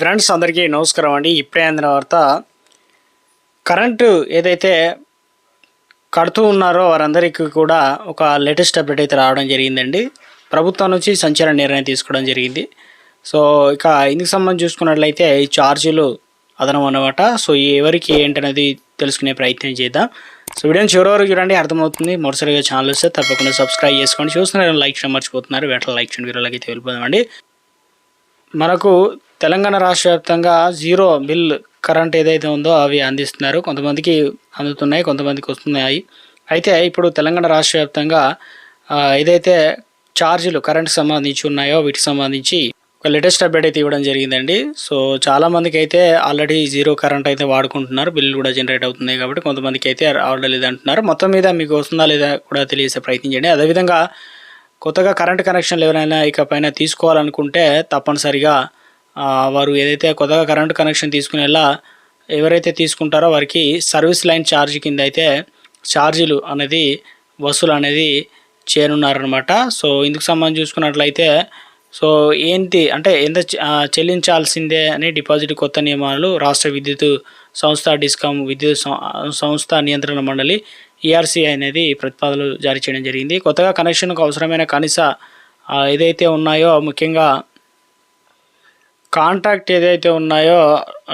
Friends అందరికీ నమస్కారం అండి. ఇప్పుడే అందిన వార్త కరెంటు ఏదైతే కడుతూ ఉన్నారో వారందరికీ కూడా ఒక లేటెస్ట్ అప్డేట్ అయితే రావడం జరిగిందండి. ప్రభుత్వం నుంచి సంచలన నిర్ణయం తీసుకోవడం జరిగింది. సో ఇక ఇందుకు సంబంధించి చూసుకున్నట్లయితే ఈ ఛార్జీలు అదనం అన్నమాట. సో ఎవరికి ఏంటనేది తెలుసుకునే ప్రయత్నం చేద్దాం. సో వీడియోని చివరి వరకు చూడండి అర్థమవుతుంది. మొదటిసారిగా ఛానల్ వస్తే తప్పకుండా సబ్స్క్రైబ్ చేసుకోండి. చూస్తున్నారు లైక్ చేయడం మర్చిపోతున్నారు. వెంటనే లైక్ చేయండి. వీడియోలకి అయితే వెళ్ళిపోదామండి. మనకు తెలంగాణ రాష్ట్ర వ్యాప్తంగా జీరో బిల్ కరెంట్ ఏదైతే ఉందో అవి అందిస్తున్నారు. కొంతమందికి అందుతున్నాయి కొంతమందికి వస్తున్నాయి. అయితే ఇప్పుడు తెలంగాణ రాష్ట్ర వ్యాప్తంగా ఏదైతే ఛార్జీలు కరెంట్ సంబంధించి ఉన్నాయో వీటికి సంబంధించి ఒక లేటెస్ట్ అప్డేట్ అయితే ఇవ్వడం జరిగిందండి. సో చాలామందికి అయితే ఆల్రెడీ జీరో కరెంట్ అయితే వాడుకుంటున్నారు. బిల్లు కూడా జనరేట్ అవుతున్నాయి కాబట్టి కొంతమందికి అయితే ఆర్డర్ లేదు అంటున్నారు మొత్తం మీద మీకు వస్తుందా లేదా కూడా తెలియజేసే ప్రయత్నం చేయండి. అదేవిధంగా కొత్తగా కరెంట్ కనెక్షన్లు ఎవరైనా ఇక పైన తీసుకోవాలనుకుంటే తప్పనిసరిగా వారు ఏదైతే కొత్తగా కరెంట్ కనెక్షన్ తీసుకునేలా ఎవరైతే తీసుకుంటారో వారికి సర్వీస్ లైన్ ఛార్జ్ కింద అయితే ఛార్జీలు అనేది వసూలు అనేది చేరున్నారనమాట సో ఇందుకు సంబంధించి చూసుకున్నట్లయితే సో ఏంటి అంటే ఎంత చెల్లించాల్సిందే అని డిపాజిట్ కొత్త నియమాలు రాష్ట్ర విద్యుత్ సంస్థ డిస్కాం విద్యుత్ సంస్థ నియంత్రణ మండలి ఈఆర్సీ అనేది ప్రతిపాదనలు జారీ చేయడం జరిగింది. కొత్తగా కనెక్షన్కు అవసరమైన కనీస ఏదైతే ఉన్నాయో ముఖ్యంగా కాంట్రాక్ట్ ఏదైతే ఉన్నాయో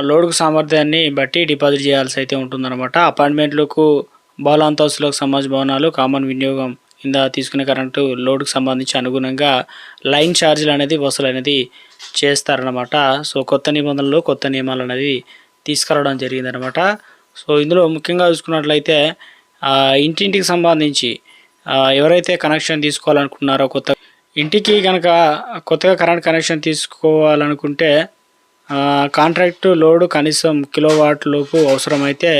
లోడుకు సామర్థ్యాన్ని బట్టి డిపాజిట్ చేయాల్సి అయితే ఉంటుందన్నమాట. అపార్ట్మెంట్లకు బహుళాంతస్తులకు సమాజ భవనాలు కామన్ వినియోగం కింద తీసుకునే కరెంటు లోడుకు సంబంధించి అనుగుణంగా లైన్ ఛార్జీలు అనేది వసూలు అనేది చేస్తారనమాట సో కొత్త నిబంధనలు కొత్త నియమాలు అనేది తీసుకురావడం జరిగిందనమాట సో ఇందులో ముఖ్యంగా చూసుకున్నట్లయితే ఇంటింటికి సంబంధించి ఎవరైతే కనెక్షన్ తీసుకోవాలనుకున్నారో కొత్త ఇంటికి కనుక కొత్తగా కరెంట్ కనెక్షన్ తీసుకోవాలనుకుంటే కాంట్రాక్టు లోడు కనీసం కిలో వాట్ లోపు అవసరమైతే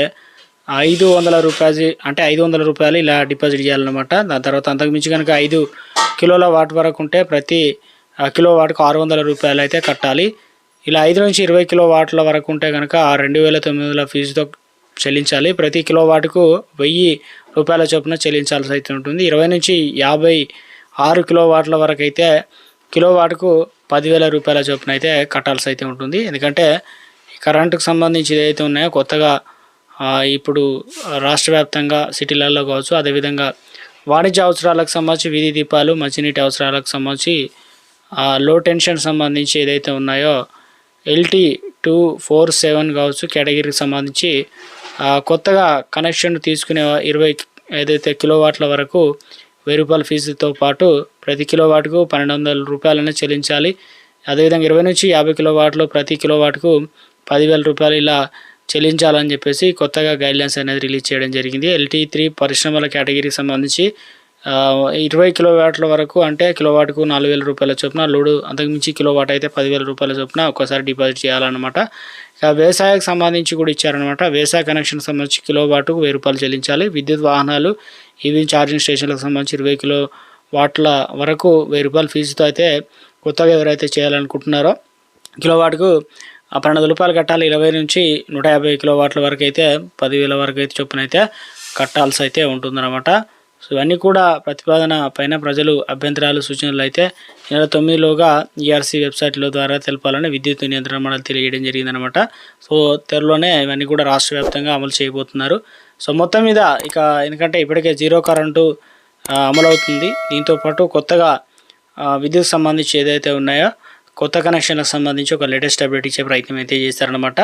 ఐదు వందల రూపాయలు అంటే ఐదు వందల రూపాయలు ఇలా డిపాజిట్ చేయాలన్నమాట. దాని తర్వాత అంతకుమించి కనుక ఐదు కిలోల వాట్ వరకు ఉంటే ప్రతి కిలో వాట్కు ఆరు వందల రూపాయలు అయితే కట్టాలి. ఇలా ఐదు నుంచి ఇరవై కిలో వాట్ల వరకు ఉంటే కనుక రెండు వేల తొమ్మిది వందల ఫీజుతో చెల్లించాలి. ప్రతి కిలో వాటుకు వెయ్యి రూపాయల చొప్పున చెల్లించాల్సి అయితే ఉంటుంది. ఇరవై నుంచి యాభై ఆరు కిలోవాట్ల వరకు అయితే కిలోవాట్కు పదివేల రూపాయల చొప్పున అయితే కట్టాల్సి అయితే ఉంటుంది. ఎందుకంటే కరెంటుకు సంబంధించి ఏదైతే ఉన్నాయో కొత్తగా ఇప్పుడు రాష్ట్ర వ్యాప్తంగా సిటీలలో కావచ్చు అదేవిధంగా వాణిజ్య అవసరాలకు సంబంధించి వీధి దీపాలు మంచినీటి అవసరాలకు సంబంధించి లో టెన్షన్ సంబంధించి ఏదైతే ఉన్నాయో ఎల్టీ టూ ఫోర్ సెవెన్ కావచ్చు కేటగిరీకి సంబంధించి కొత్తగా కనెక్షన్ తీసుకునే ఇరవై ఏదైతే కిలోవాట్ల వరకు వెయ్యి రూపాయల ఫీజుతో పాటు ప్రతి కిలో వాటుకు పన్నెండు వందల రూపాయలను చెల్లించాలి. అదేవిధంగా ఇరవై నుంచి యాభై కిలో కిలోవాట్లు ప్రతి కిలో వాటుకు పదివేల రూపాయలు ఇలా చెల్లించాలని చెప్పేసి కొత్తగా గైడ్లైన్స్ అనేది రిలీజ్ చేయడం జరిగింది. ఎల్టీ త్రీ పరిశ్రమల కేటగిరీకి సంబంధించి ఇరవై ఇరవై కిలోవాట్ల వరకు అంటే కిలోవాట్కు నాలుగు వేల రూపాయల చొప్పున లోడు అంతకుమించి కిలోవాట్ అయితే పదివేల రూపాయల చొప్పున ఒక్కసారి డిపాజిట్ చేయాలన్నమాట. ఇక వ్యవసాయకు సంబంధించి కూడా ఇచ్చారనమాట వ్యవసాయ కనెక్షన్ సంబంధించి కిలోవాట్కు వెయ్యి రూపాయలు చెల్లించాలి. విద్యుత్ వాహనాలు ఈవీ ఛార్జింగ్ స్టేషన్లకు సంబంధించి ఇరవై కిలో వాట్ల వరకు వెయ్యి రూపాయల ఫీజుతో అయితే కొత్తగా ఎవరైతే చేయాలనుకుంటున్నారో కిలోవాట్కు ఆ పన్నెండు రూపాయలు కట్టాలి. ఇరవై నుంచి నూట యాభై కిలో వాట్ల వరకు అయితే పదివేల వరకు అయితే చొప్పున అయితే కట్టాల్సి అయితే ఉంటుందన్నమాట. సో ఇవన్నీ కూడా ప్రతిపాదన పైన ప్రజలు అభ్యంతరాలు సూచనలు అయితే నెల తొమ్మిదిలోగా ఈఆర్సీ వెబ్సైట్లో ద్వారా తెలపాలని విద్యుత్ నియంత్రణ మండలి తెలియడం జరిగిందనమాట. సో త్వరలోనే ఇవన్నీ కూడా రాష్ట్ర వ్యాప్తంగా అమలు చేయబోతున్నారు. సో మొత్తం మీద ఇక ఎందుకంటే ఇప్పటికే జీరో కరెంటు అమలు అమలవుతుంది. దీంతో పాటు కొత్తగా విద్యుత్ సంబంధించి ఏదైతే ఉన్నాయో కొత్త కనెక్షన్లకు సంబంధించి ఒక లేటెస్ట్ అప్డేట్ ఇచ్చే ప్రయత్నం అయితే చేస్తారనమాట.